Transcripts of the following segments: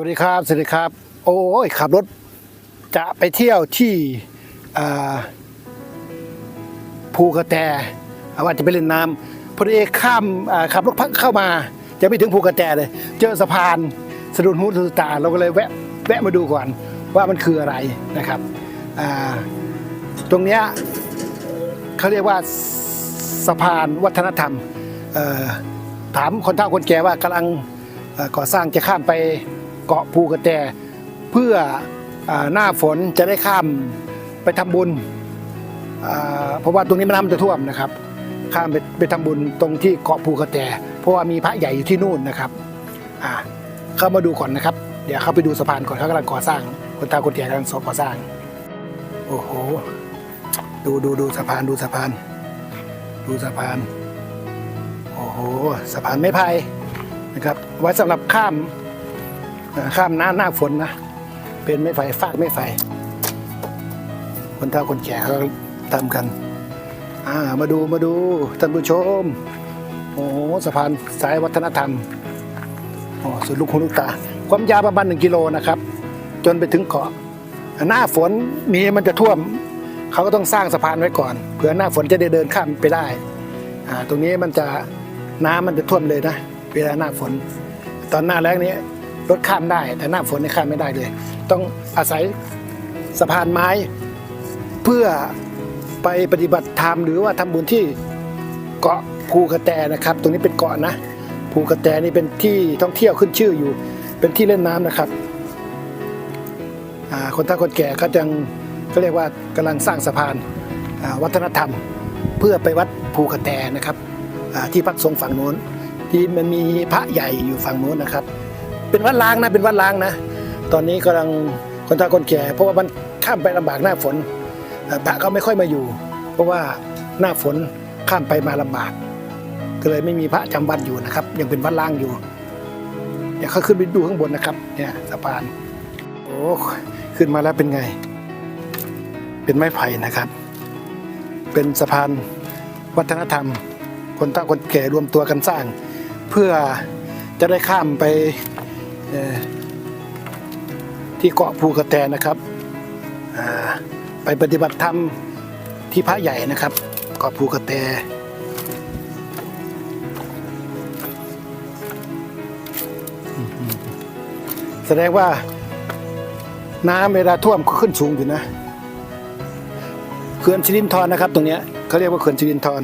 วัสดีครับ สวัสดีครับ โอ้ยขับรถจะไปเที่ยวที่ภูกระแตอ่าว่าจะไปเล่นน้ำพอดีข้ามขับรถพักเข้ามา จะไม่ถึงภูกระแตเลย เจอสะพานสะดุดหูสะดุดตาเราก็เลยแวะแวะมาดูก่อนว่ามันคืออะไรนะครับ ตรงนี้เขาเรียกว่าสะพานวัฒนธรรมถามคนเฒ่าคนแก่ว่ากำลังก่อสร้างจะข้ามไป เกาะภูกระแต เพื่ออหน้าฝนจะได้ข้ามไปทำบุญ เพราะว่าตรงนี้น้ำจะท่วมนะครับ ข้ามไปไปทำบุญตรงที่เกาะภูกระแต เพราะว่ามีพระใหญ่อยู่ที่นู่นนะครับเข้ามาดูก่อนนะครับ เดี๋ยวเข้าไปดูสะพานก่อนเขากำลังก่อสร้าง คนตาคนแก่กำลังก่อสร้าง โอ้โห ดูดูดูสะพานดูสะพาน ดูสะพาน โอ้โห สะพานไม้ไผ่นะครับ ไว้สำหรับข้าม ข้ามหน้าหน้าฝนนะ เป็นไม่ไฟฟากไม่ไฟ คนเฒ่าคนแก่เขาทำกัน อ่ามาดูมาดูท่านผู้ชม โอ้สะพานสายวัฒนธรรมโอ้สุดลูกหูลูกตา ความยาวประมาณหนึ่งกิโลนะครับ จนไปถึงเกาะ หน้าฝนมีมันจะท่วม เขาก็ต้องสร้างสะพานไว้ก่อน เผื่อหน้าฝนจะได้เดินข้ามไปได้ อ่า ตรงนี้มันจะน้ำมันจะท่วมเลยนะ เวลาหน้าฝน ตอนหน้าแล้งนี้ รถข้ามได้ แต่หน้าฝนนี่ข้ามไม่ได้เลย ต้องอาศัยสะพานไม้ เพื่อไปปฏิบัติธรรมหรือว่าทำบุญที่เกาะภูกระแตนะครับ ตรงนี้เป็นเกาะนะภูกระแตนี่เป็นที่ท่องเที่ยวขึ้นชื่ออยู่ เป็นที่เล่นน้ำนะครับคนเฒ่าคนแก่เขาจังเขาเรียกว่ากำลังสร้างสะพานวัฒนธรรม เพื่อไปวัดภูกระแตนะครับที่พักสงฝั่งโน้นที่มันมีพระใหญ่อยู่ฝั่งโน้นนะครับ เป็นวัดล้างนะเป็นวัดล้างนะ ตอนนี้กำลังคนเฒ่าคนแก่ เพราะว่ามันข้ามไปลำบากหน้าฝนพระก็ไม่ค่อยมาอยู่ เพราะว่าหน้าฝนข้ามไปมาลำบาก ก็เลยไม่มีพระจำวัดอยู่นะครับ ยังเป็นวัดล้างอยู่เดี๋ยวเขาขึ้นไปดูข้างบนนะครับเนี่ยสะพานโอ้ขึ้นมาแล้วเป็นไง เป็นไม้ไผ่นะครับ เป็นสะพานวัฒนธรรม คนเฒ่าคนแก่รวมตัวกันสร้าง เพื่อจะได้ข้ามไป ที่เกาะภูกระแตนะครับไปปฏิบัติธรรมที่พระใหญ่นะครับเกาะภูกระแตแสดงว่าน้ำเวลาท่วมก็ขึ้นสูงอยู่นะเขื่อนสิรินธรนะครับ ตรงนี้เขาเรียกว่าเขื่อนสิรินธร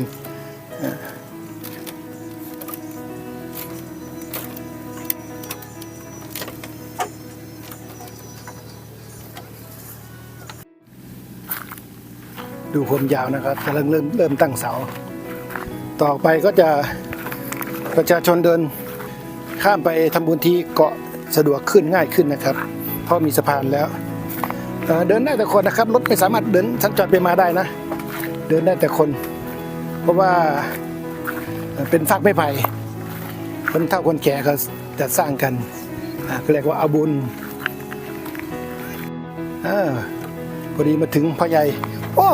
ดูความยาวนะครับกำลังเริ่มเริ่มตั้งเสา ต่อไปก็จะประชาชนเดินข้ามไปทำบุญที่เกาะสะดวกขึ้นง่ายขึ้นนะครับ เพราะมีสะพานแล้วเเดินได้แต่คนนะครับรถไม่สามารถเดินสัญจรไปมาได้นะ เดินได้แต่คน เพราะว่าเป็นฟักไม่ไผ่คนเฒ่าคนแก่เขาจะสร้างกันก็เรียกว่าอาบุญอ่าพอดีมาถึงพ่อใหญ่โอ้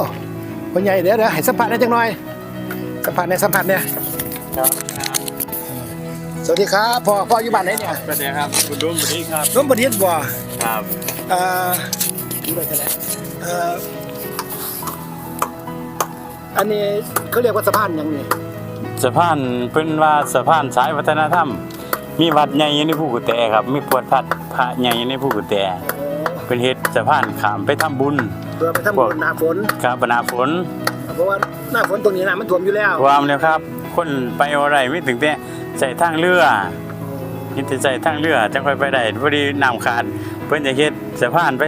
พ่อใหญ่เดี๋ยวเดี๋ยวให้สัมผัสได้จังหน่อย สัมผัสในอยสัมผัสเนี่ยครับสวัสดีครับพ่อพ่ออยู่บ้านไหนเนี่ยสวัสดีครับคุณดุ้มสวัสดีครับร่มบดีบ่ครับเอ่อดูไปกันแล้วเอ่ออันนี้เขาเรียกว่าสะพานหยังนี่สะพานเพิ่นว่าสะพานสายวัฒนธรรม มีวัดใหญ่อยู่ในภูกุแตครับ มีปวดพัดพระใหญ่อยู่ในภูกุแตโอ้เป็นเฮ็ดสะพานข้ามไปทำบุญ เพื่อไปทำบุญหนาฝนครับปนาฝน เพราะว่าหน้าฝนตรงนี้น้ำมันท่วมอยู่แล้วความแล้วครับ คนไปอะไรไม่ถึงแต่ใส่ทางเรือคิดจะใส่ทางเรือจังค่อยไปได้พอดีน้ำขาดเพิ่นจะเฮ็ดสะพานไป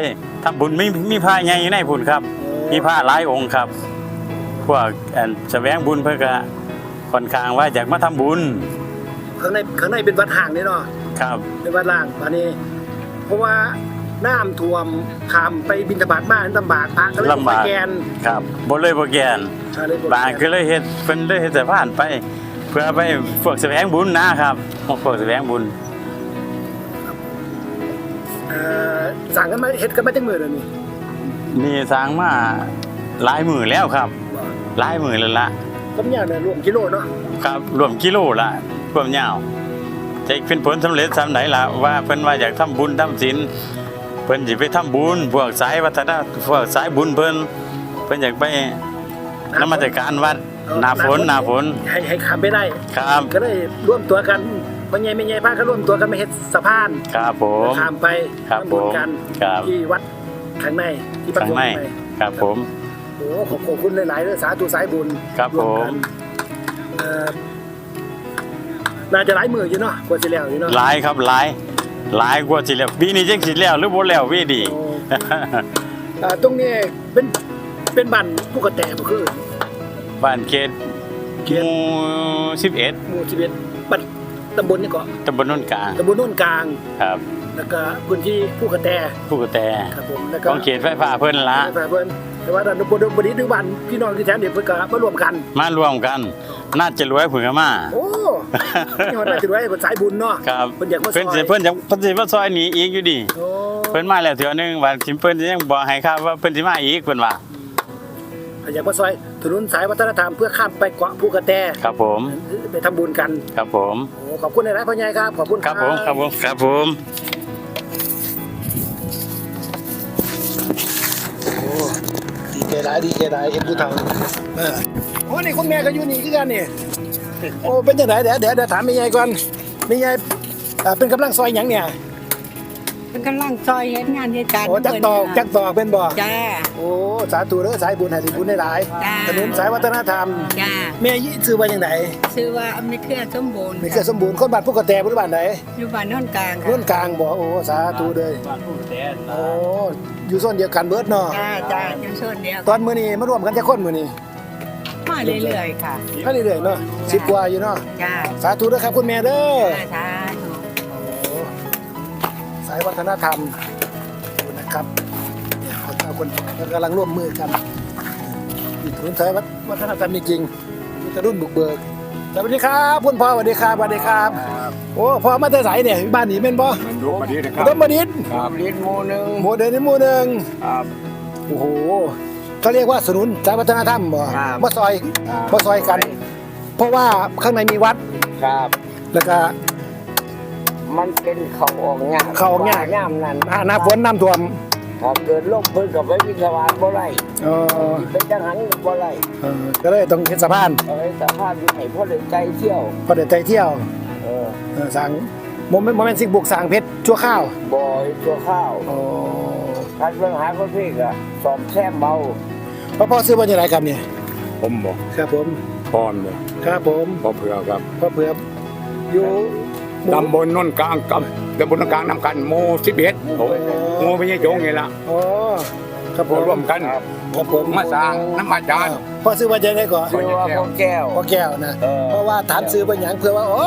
ทำบุญมีมีพระใหญ่อยู่ในพุ่นครับ มีพระหลายองค์ครับพวกอันแสวงบุญเพิ่นก็ค่อนข้างว่าอยากมาทำบุญข้างในข้างในเป็นวัดห่างนี่เนาะครับเป็นวัดล่างอันนี้ เพราะว่า น้ำท่วมขามไปบินทบาทบ้านลำบากพระก็เลยลำบากไปแกนครับบ่เลยบ่แกนก็เลยบางก็เลยเฮ็ดเพิ่นเลยเฮ็ดสะพานไป เพื่อไปพวกแสวงบุญนะครับพวกแสวงบุญเอ่อสั่งกันมาเฮ็ดกันมาจังมือเดี๋ยวนี้นี่สร้างมาหลายหมื่นแล้วครับหลายหมื่นแล้วละผมยาวเนี่ยรวมกิโลเนาะครับรวมกิโลละความยาวจะเป็นผลสำเร็จสำไหนล่ะว่าเพิ่นว่าอยากทำบุญทำศีลเพิ่นสิไปทำบุญพวกสายวัฒนพวกสายบุญเพิ่นเพิ่นอยากไปนมัสการวัดหนาฝนหนาฝนให้ให้ข้ามไปได้ครับก็เลยร่วมตัวกันพ่อใหญ่แม่ใหญ่พาก็ร่วมตัวกันมาเฮ็ดสะพานครับผมข้ามไปครับทำบุญกันผมครับที่วัดข้างในที่ประข้างตูในข้างในครับผมโอ้ขอบขอบคุณหลายๆเด้อสาธุสายบุญครับวมกันผมเอ่อน่าจะหลายมืออยู่เนาะกว่าสิแล้วอยู่เนาะหลายครับหลาย หลายกว่าสิแล้วปีนี้จังสิแล้วหรือบ่แล้วเวีดีโอ้อ่าตรงนี้เป็นเป็นบ้านผู้กระแตบ่คือบ้านเขตเขหตมู่11หมู่11บ้านตำบลนี่เกาะตำบลโนนกลางตำบลโน่นกลางครับ แล้วก็พื้นที่ผู้กระแตผู้กระแตครับผมแล้วขก็องเขตไฟฟ้าเพิ่นละแต่เพิ่น แต่ว่าด้านบนบนนี้ดูบ้านพี่น้องที่แท้เนี่ยเพิ่นก็มารวมกัน มารวมกัน น่าจะรวยผึ่งกันมาโอ้นี่ฮอดน่าจะไว้เพิ่นสายบุญเนาะครับเพิ่นอยากมาซเพิ่นสิอยเพิ่นจะเพิ่นสิมาซอยหนีอีกอยู่ดิโอ้เพิ่นมาแล้วเทื่อนึงว่าสิเพิ่นสิยังบ่ให้ครับว่าเพิ่นสิมาอีกเพิ่นว่าอยากมาซอยถนนสายวัฒนธรรมเพื่อข้ามไปเกาะภูกระแตครับผมไปทำบุญกันครับผมโอ้ขอบคุณหลายๆพ่อใหญ่ครับขอบคุณครับผมครับผมครับผมโอ้ดี ใจหลายดีใจหลายเห็นผู้เฒ่าเออโอ้นี่คุณแม่ก็อยู่นี่คือกันนี่โอ้เป็นจังไดเดี๋ยวเดี๋ยวเดี๋ยวถามแม่ใหญ่ก่อนแม่ใหญ่เอ่อเป็นกำลังซอยหยังเนี่ยเป็นกำลังซอยเฮ็ดงานเฮ็ดการโอ้จักตอกจักตอกเป็นบ่จ้า โอ้สาธุเด้อสายบุญให้ได้บุญได้หลายจ้า ถนนสายวัฒนธรรมจ้าแม่ยี่ชื่อว่าจังไดชื่อว่าอเมริกาสมบูรณ์มีเกิดสมบูรณ์คนบ้านผู้กระแตบ่บ้านไหนอยู่บ้านโนนกลางรุ่นกลางบ่โอ้สาธุเด้อ บ้านผู้กระแตโอ้ อยู่โซนเดียวกันเบิดเนาะจ้าจ้าอยู่โซนเดียวตอนมื้อนี้มารวมกันจักคนมื้อนี้มาเรื่อยๆค่ะก็เรื่อยๆเนาะ10กว่าอยู่เนาะจ้าสาธุเด้อครับคุณแม่เด้อจ้าสาธุโอ้สายวัฒนธรรมขอบคุณนะครับเนี่ยเขาเอาคนกำลังร่วมมือกันนี่ถนนสายวัฒนธรรมจริงๆมีแต่รุ่นบุกเบิกสวัสดีครับคุณพ่อสวัสดีครับสวัสดีครับ โอ้พ่อมาแต่ไสเนี่ยบ้านนี้แม่นบ่มันดูมาดีนะครัต้นบดินครับลิ้นโมหนึ่งโมเดลนี่หมู่หนึ่งครับ โอ้โหเขาเรียกว่าสนุนสายวัฒนธรรมบ่ครับ มาซอยมาซอยกัน เพราะว่าข้างในมีวัดครับ แล้วก็ มันเป็นเขาออกงามเขาออกงาม งามนั่นหน้าฝนน้ำท่วมถ้าเกิดลมเพิ่นกับไปวิทยาบาลบ่ไรเออไปจังหันก็บ่ไรเออก็เลยต้องเฮ็ดสะพานเอาไว้สภาพอยู่ให้พ่อได้ใจเที่ยวพอได้ไปเที่ยวเออเออสั่งโมเมนต์โมเมนต์สิบุกสั่งเพชรชั่วข้าวบ่อยตัวข้าวโอ้คันเรื่องหาประเภทอะสอบแซมเบาพ่อพ่อซื้อว่าจังไดครับเนี่ยผมบอกครับผมพรเลยครับผมพอเผื่อครับพ่อเผือบอยู่หมู่ตำบลนนกลางกับตำบลนนกลางนำกันโมสิบเอ็ดโมไม่ใช่โจงไงล่ะอ๋อครับผมร่วมกัน ครับผมมาสร้างน้ำอาจารย์พ่อซื้อว่าจังไดก่อนชื่อว่าพ่อแก้วพ่อแก้วนะเออเพราะว่าถามซื้อเป็นหยังเพื่อว่าโอ้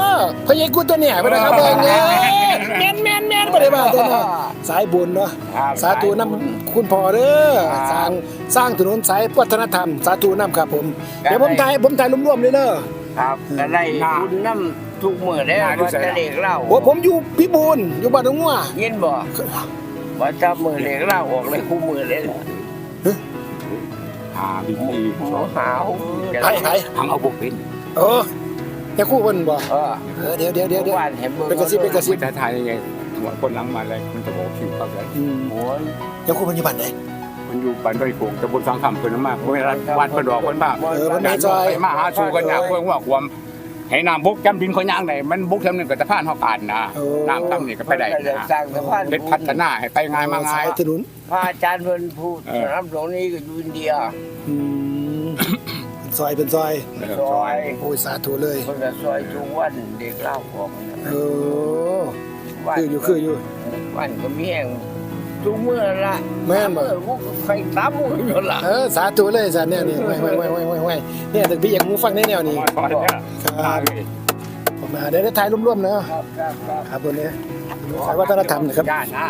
พระเยกูตัวเนี่ยไปนะครับเบิ่งเอ้ยแม่นแม่นแม่นบ่ได้ว่าตัวเนาะสายบุญเนาะครับสาธุนำคุณพ่อเด้อครับสร้างสร้างถนนสายวัฒนธรรม สาธุนำครับผมครับเดี๋ยวผมถ่ายผมถ่ายรวมๆเลยเด้อครับแต่ได้คุณน้ำทุกมือได้ว่าจะเด็กเล่าโอ้ผมอยู่พิบูลอยู่บ้านหนองงัวยินบ่ว่าจะมือเด็กเล่าออกเลยคู่มือเลย หาบินีหมูหาวไผไผทางเอาบุกเป็นเออจะคู่เพิ่นบ่เออเออเดี๋ยวเดี๋ยวเดี๋ยวเดี๋ยวบ้านเห็นเป็นกระซิบเป็นกระซิบจะถ่ายยังไงหัวคนหลังมาเลยมันจะบอกคิวเขาเลยอืมโอ้ยจะคู่เพิ่นอยู่บ้านไหนมันอยู่บ้านดอยโขงตะบนสังคำเพิ่นมากเวลาวันเพิ่นดอกเพิ่นมากเออมันในซอยไปมาหาสู่กันยากเพิ่นว่าความ ให้น้ำบุกจำดินคนย่างได้มันบุกจำนึงก็จะผ่านเฮาการนะโอ้ น้ำตั้งนี่ก็ไปได้นะสร้างสะพานเป็นพัฒนาให้ไปง่ายมาง่าสายยถนนพระอาจารย์เพิ่นพูดเออรับหลวงนี้ก็อยู่อินเดียอืมเป็นซอยเป็นซอย เออซซออยยโอ้ยสาธุเลยเพิ่นก็ซอยทุกวันเด็กเล่าของนะเออวันคืออยู่คืออยู่ วันก็มีแห่ง ทุกเมื่อละแม่นบ่ เมื่อกูก็ใครตามมึงอยู่ละเออสาธุเลยสาเนี่ยนี่ไว้ไว้ไว้ไว้ไว้ไว้เนี่ยถึงพี่อยากมูฟังในแนวนี้ซอยเนี่ยครับ ผมมาเดี๋ยวได้ถ่ายรวมๆเนาะครับครับครับครับตัวนี้สายวัฒนธรรมนะครับ ย่านนะ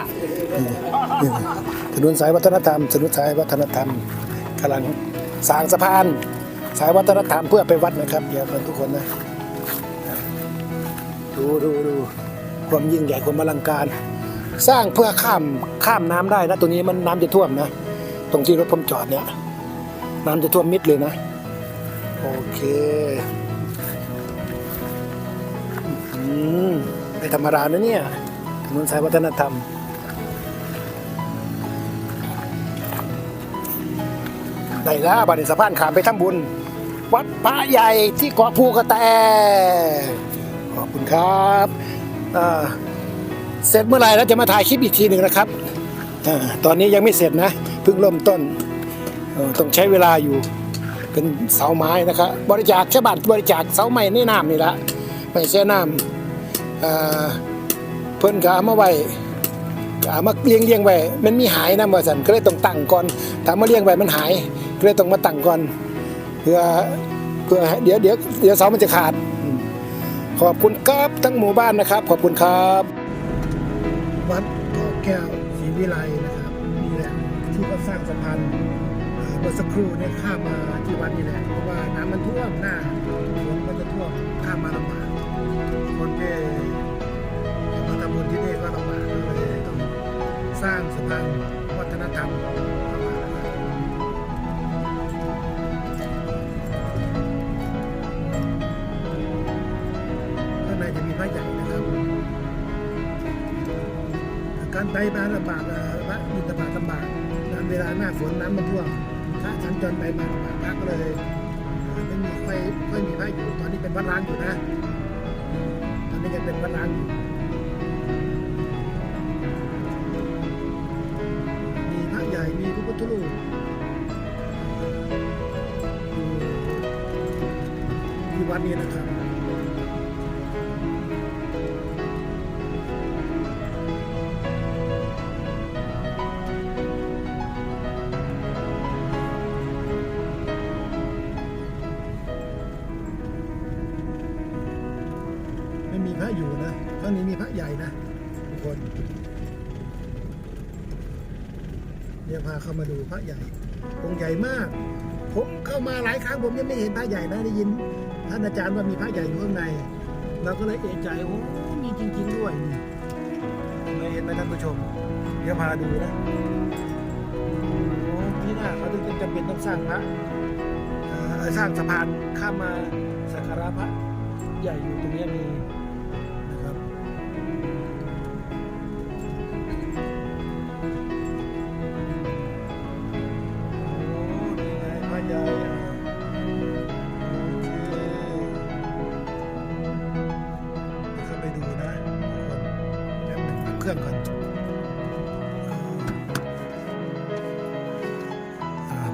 ถนนสายวัฒนธรรมถนนสายวัฒนธรรมกำลังสร้างสะพาน สายวัฒนธรรมเพื่อไปวัดนะครับเดี๋ยวกันทุกคนนะดูดูดูความยิ่งใหญ่ความอลังการ สร้างเพื่อข้ามข้ามน้ำได้นะตรงนี้มันน้ำจะท่วมนะ ตรงที่รถผมจอดเนี่ยน้ำจะท่วมมิดเลยนะ โอเคอืมไม่ธรรมดานะเนี่ยถนนสายวัฒนธรรมได้แล้วบัดนี้สะพานขามไปทำบุญ วัดพระใหญ่ที่เกาะภูกระแตขอบคุณครับอ่า เสร็จเมื่อไหร่แล้วจะมาถ่ายคลิปอีกทีหนึ่งนะครับอตอนนี้ยังไม่เสร็จนะเพิ่งเริ่มต้นต้องใช้เวลาอยู่เป็นเสาไม้นะครับบริจาคชาวบ้านบริจาคเสาไม้ในน้ำนี่ละไม่ใช่น้ำเพิ่นก็เอามาไว้เอามาเลี้ยงเลี้ยงไว้มันมีหายนะเมื่อสันก็เลยต้องตั้งก่อนถ้ามาเลี้ยงไว้มันหายก็เลยต้องมาตั้งก่อนเพื่อเพื่อเดี๋ยวเดี๋ยวเดี๋ยวเสามันจะขาด ขอบคุณครับทั้งหมู่บ้านนะครับ ขอบคุณครับ วัดเกาะแก้วศรีวิไลนะครับนี่แหละที่เขาสร้างสะพานเมื่อสักครู่เนี่ยข้ามมาที่วัดนี่แหละเพราะว่าน้ำมันท่วมหน้าฝนมันจะท่วมข้ามมาลำบากคนที่มาทำบุญที่นี่ก็ลำบากเลยต้องสร้างสะพานวัฒนธรรม การไปมาลำบากพระบินตบาตลำบากน้ำเวลาหน้าฝนน้ำมันท่วมพระสัญจรไปมาลำบากพระก็เลยไม่มีค่อยค่อยมีพระอยู่ตอนนี้เป็นวัดร้างอยู่นะ ตอนนี้ยังเป็นวัดร้างอยู่มีพระใหญ่มีพระพุทธรูปที่วัดนี้นะครับ เดี๋ยวพาเข้ามาดูพระใหญ่องค์ใหญ่มาก ผมเข้ามาหลายครั้งผมยังไม่เห็นพระใหญ่นะได้ยิน ท่านอาจารย์ว่ามีพระใหญ่อยู่ข้างในเราก็เลยเอะใจโอ้มีจริง ๆ ด้วยนี่ไม่เห็นไหมท่านผู้ชมเดี๋ยวพาดูนะโอ้ที่หน้าเขาถึงจำเป็นต้องสร้างพระสร้างสะพานข้ามมาสักการะพระใหญ่อยู่ตรงนี้มี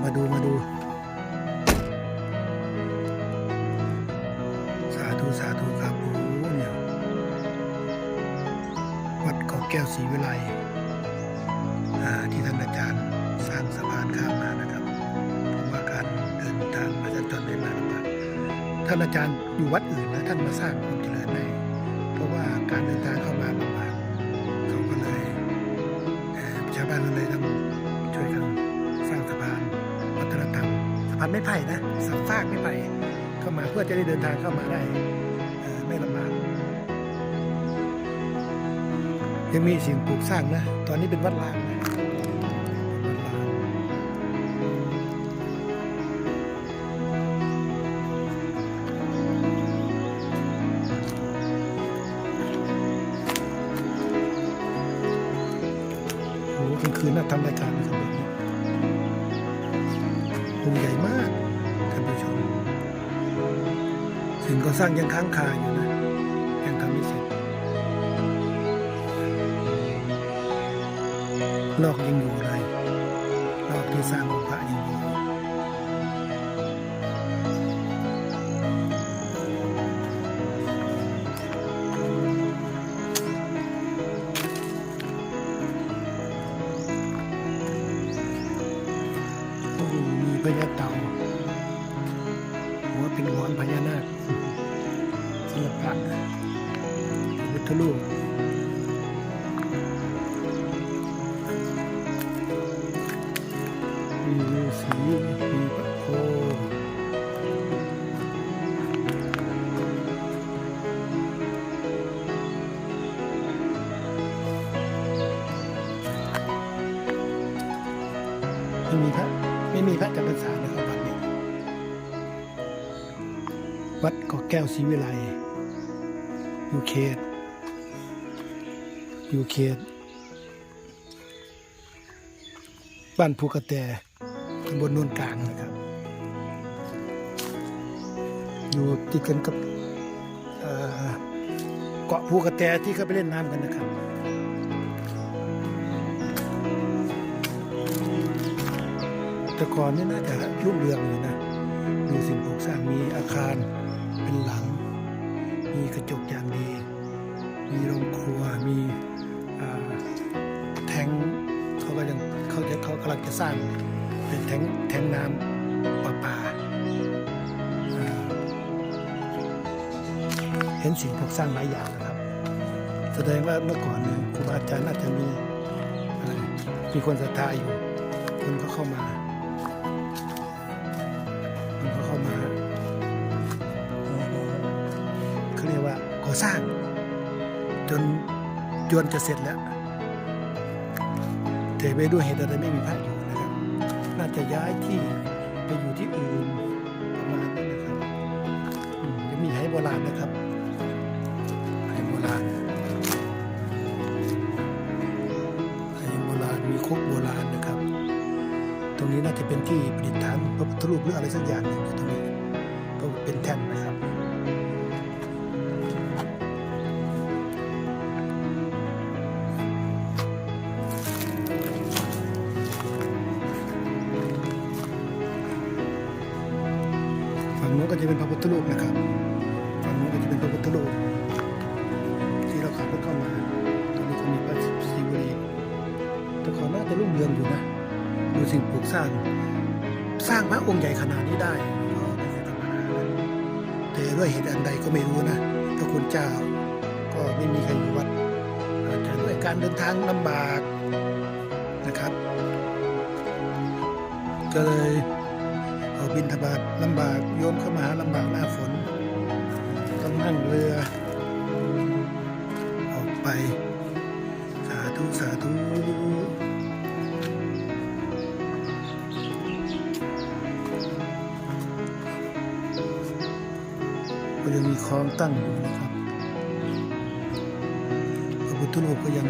มาดูมาดู สาธุสาธุครับโอ้เนี่ยวัดเกาะแก้วศรีวิไลอ่าที่ท่านอาจารย์สร้างสะพานข้ามมานะครับผมว่าการเดินทางมาสัญจรไปมาลำบากท่านอาจารย์อยู่วัดอื่นนะท่านมาสร้างความเจริญได้เพราะว่าการเดินทางเข้ามา ผ่นะสับฟากไม่ไผ่เข้ามาเพื่อจะได้เดินทางเข้ามาได้ไม่ลำบากยังมีสิ่งปลูกสร้างนะ ตอนนี้เป็นวัดล้างนะ สร้างยังค้างคาอยู่นะ ยังทำไม่เสร็จนอกยังอยู่เลยนอกที่สร้างองค์พระยังอยู่ ไม่มีพระไม่มีพระจำพรรษานะครับวัดนี้วัดเกาะแก้วศรีวิไลอยู่เขตอยู่เขตบ้านภูกระแต ตำบลโนนกลางนะครับ อยู่ติดกันกับเกาะภูกระแตที่เขาไปเล่นน้ำกันนะครับแต่ก่อนนี่น่าจะรุ่งเรืองอยู่นะมีสิ่งปลูกสร้างมีอาคารเป็นหลัง มีกระจกอย่างดี มีโรงครัว มีแทงเขาก็ยังเขาจะเขากำลังจะสร้าง เป็นแทงแทงน้ำประปาอ่าเห็นสิ่งปลูกสร้างหลายอย่างนะครับ แสดงว่าเมื่อก่อนเนี่ยครูบาอาจารย์น่าจะมีอะไรมีคนศรัทธาอยู่คนก็เข้ามามันก็เข้ามาเขาเรียกว่าก่อสร้าง จนจนจะเสร็จแล้วแต่ไม่ด้วยเหตุอะไรไม่มีพระ อยู่นะครับน่าจะย้ายที่ไปอยู่ที่อื่นประมาณนั้นนะครับอืมยังมีไหโบราณนะครับไหโบราณไหโบราณมีคุกโบราณนะครับ ตรงนี้น่าจะเป็นที่ประดิษฐานพระพุทธรูปหรืออะไรสักอย่างหนึ่งอยู่ตรงนี้ก็เป็นแท่นนะครับ ทธรูปนะครับฝั่งนู้นก็จะเป็นพระพุทธรูปที่เราขับรถเข้ามาตรงนี้ก็มีพระศิวลีแต่ก่อน่าจะรุ่งเรืองอยู่นะดูสิ่งปลูกสร้าง สร้างพระองค์ใหญ่ขนาดนี้ได้ก็ไม่ใช่ธรรมดาแต่ด้วยเหตุอันใดก็ไม่รู้นะพระคุณเจ้าก็ไม่มีใครอยู่วัดอาจจะด้วยการเดินทางลำบากนะครับ ก็เลย บินทบาทลำบากโยมเข้ามาหาลำบากหน้าฝน ต้องนั่งเรือ ออกไป สาธุ สาธุก็ยังมีคลองตั้งอยู่นะครับพระพุทธรูปก็ยัง